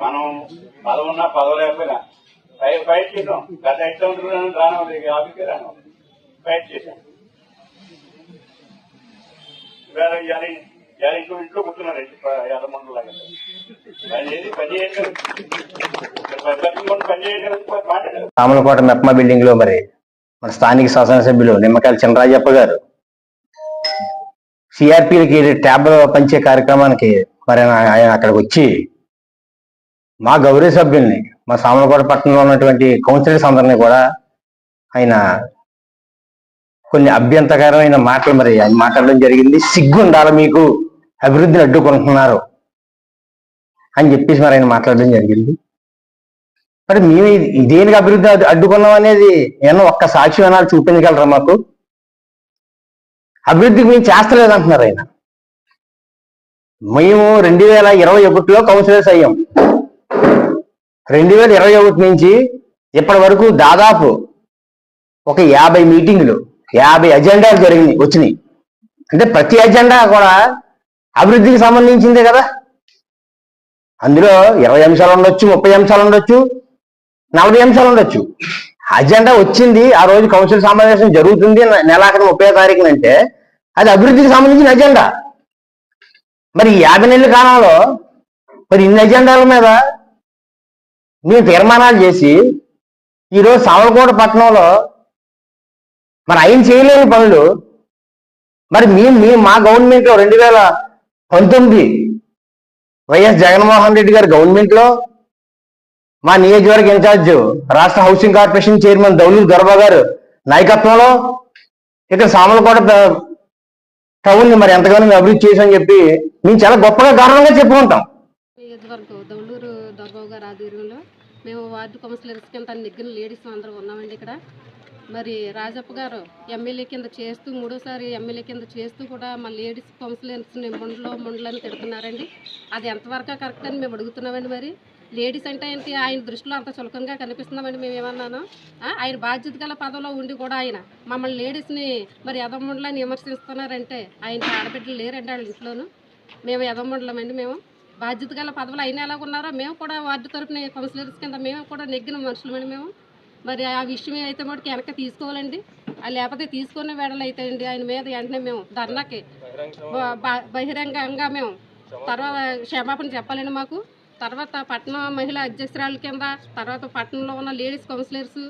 మనం పదవున్నా పదవి లేకపోయినా ఫైట్ చేసాం. గత ఎట్లా ఉంటున్నాను రాను ఆఫీస్కి రాను ఫైట్ చేశాం ఇవాళ ఇవాళ ఇవాళ ఇంట్లో ఇంట్లో కూర్చున్నారు ఎర్రమండలాగా పని చేసి పని చేయగలరు పని మెప్మా బిల్డింగ్లో మరి మన స్థానిక శాసనసభ్యులు నిమ్మకాయల చినరాజప్ప గారు. సిఆర్పీలకి ట్యాబ్ పంచే కార్యక్రమానికి మరి ఆయన ఆయన అక్కడికి వచ్చి మా గౌరీ సభ్యుల్ని మా సామలకోట పట్టణంలో ఉన్నటువంటి కౌన్సిలర్స్ అందరినీ కూడా ఆయన కొన్ని అభ్యంతకరమైన మాటలు మరి ఆయన మాట్లాడడం జరిగింది. సిగ్గు ఉండాలి మీకు అభివృద్ధిని అడ్డుకుంటున్నారు అని చెప్పేసి మరి ఆయన మాట్లాడడం జరిగింది. మరి మేము దేనికి అభివృద్ధి అడ్డుకున్నాం అనేది నేను ఒక్క సాక్షి అనాలు చూపించగలరా మాకు? అభివృద్ధికి మేము చేస్తలేదంటున్నారు ఆయన. మేము రెండు వేల ఇరవై ఒకటిలో కౌన్సిలర్స్ అయ్యాం. రెండు వేల ఇరవై ఒకటి నుంచి ఇప్పటి వరకు దాదాపు ఒక యాభై మీటింగులు యాభై అజెండాలు జరిగినాయి వచ్చినాయి. అంటే ప్రతి అజెండా కూడా అభివృద్ధికి సంబంధించిందే కదా. అందులో ఇరవై అంశాలు ఉండొచ్చు ముప్పై అంశాలు ఉండొచ్చు నలభై అంశాలు ఉండొచ్చు. అజెండా వచ్చింది ఆ రోజు కౌన్సిల్ సమావేశం జరుగుతుంది నెలాఖరు ముప్పై తారీఖున అంటే అది అభివృద్ధికి సంబంధించిన అజెండా. మరి ఈ యాభై నెలల కాలంలో మరి ఇన్ని ఎజెండాల మీద మేము తీర్మానాలు చేసి ఈరోజు సామలకోట పట్టణంలో మరి ఆయన చేయలేని పనులు మరి మేము మేము మా గవర్నమెంట్లో రెండు వేల పంతొమ్మిది వైఎస్ జగన్మోహన్ రెడ్డి గారి గవర్నమెంట్లో మా నియోజకవర్గ ఇన్ఛార్జ్ రాష్ట్ర housing corporation chairman Dowluru Darba garu నాయకత్వంలో ఇక్కడ సామలకోట టౌన్ని మరి ఎంతగానో మేము అభివృద్ధి చేశామని చెప్పి మేము చాలా గొప్పగా గర్వంగా చెప్పుకుంటాం. నియోజకవర్గం దౌలూరు దొరబాబు గారు ఆధ్వర్యంలో మేము వార్డు కౌన్సిలర్స్ కింద దగ్గర లేడీస్ అందరం ఉన్నామండి ఇక్కడ. మరి రాజప్ప గారు ఎమ్మెల్యే కింద చేస్తూ మూడోసారి ఎమ్మెల్యే కింద చేస్తూ కూడా మా లేడీస్ కౌన్సిలర్స్ని ముండలో ముండలని తిడుతున్నారండి. అది ఎంతవరకు కరెక్ట్ అని మేము అడుగుతున్నామండి మరి. లేడీస్ అంటే ఏంటి? ఆయన దృష్టిలో అంత చులకంగా కనిపిస్తున్నామండి మేము ఏమన్నాను ఆయన బాధ్యత గల పదవిలో ఉండి కూడా ఆయన మమ్మల్ని లేడీస్ని మరి ఎదమ్ముండలని విమర్శిస్తున్నారంటే ఆయన ఆడబిడ్డలు లేరండి వాళ్ళ ఇంట్లోనూ. మేము ఎదమ్ముండలమండి మేము. బాధ్యత గల పదవులు అయినా ఎలా ఉన్నారో మేము కూడా వార్డు తరపున కౌన్సిలర్స్ కింద మేము కూడా నెగ్గిన మనుషులమండి మేము. మరి ఆ విషయం అయితే మటుకు వెనక తీసుకోవాలండి ఆ లేకపోతే తీసుకునే వేడలు అయితే అండి ఆయన మీద వెంటనే మేము ధర్నాకి బహిరంగంగా మేము తర్వాత క్షమాపణ చెప్పాలండి మాకు. తర్వాత పట్టణ మహిళా అధ్యక్షురాల కింద తర్వాత పట్టణంలో ఉన్న లేడీస్ కౌన్సిలర్స్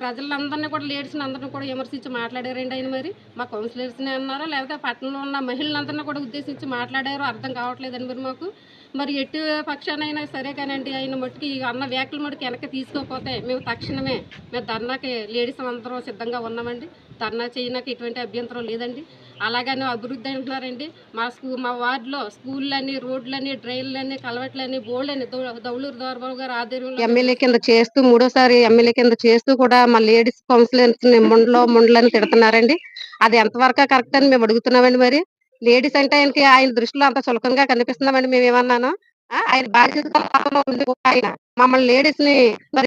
ప్రజలందరినీ కూడా లేడీస్ని అందరినీ కూడా విమర్శించి మాట్లాడారండి ఆయన మరి. మా కౌన్సిలర్స్ని అన్నారో? లేకపోతే పట్టణంలో ఉన్న మహిళలందరినీ కూడా ఉద్దేశించి మాట్లాడారో అర్థం కావట్లేదండి మరి మాకు. మరి ఎటు పక్షానైనా సరే కానండి ఆయన మట్టుకి అన్న వ్యాఖ్యల మటుకు వెనక్కి తీసుకోకపోతే మేము తక్షణమే మేము ధర్నాకి లేడీస్ అందరం సిద్ధంగా ఉన్నామండి. ధర్నా చేయడానికి ఎటువంటి అభ్యంతరం లేదండి. అలాగనే అభివృద్ధి అంటున్నారండి. మా స్కూ మా వార్డులో స్కూళ్ళని రోడ్లని డ్రైన్లని కలవట్లని బోర్డులని దౌలూరు దోర్బాబు గారు ఆధ్వర్యంలో ఎమ్మెల్యే కింద చేస్తూ మూడోసారి ఎమ్మెల్యే కింద చేస్తూ కూడా మా లేడీస్ కౌన్సిలర్స్ ముండ్లో ముండలో ముండలని తిడుతున్నారండి. అది ఎంతవరకు కరెక్ట్ అని మేము అడుగుతున్నామండి మరి? లేడీస్ అంటే ఆయనకి ఆయన దృష్టిలో అంత చులకంగా కనిపిస్తున్నామండి మేము ఏమన్నాను. ఆ, ఆయన బాధ్యత ఆయన మమ్మల్ని లేడీస్ని మరి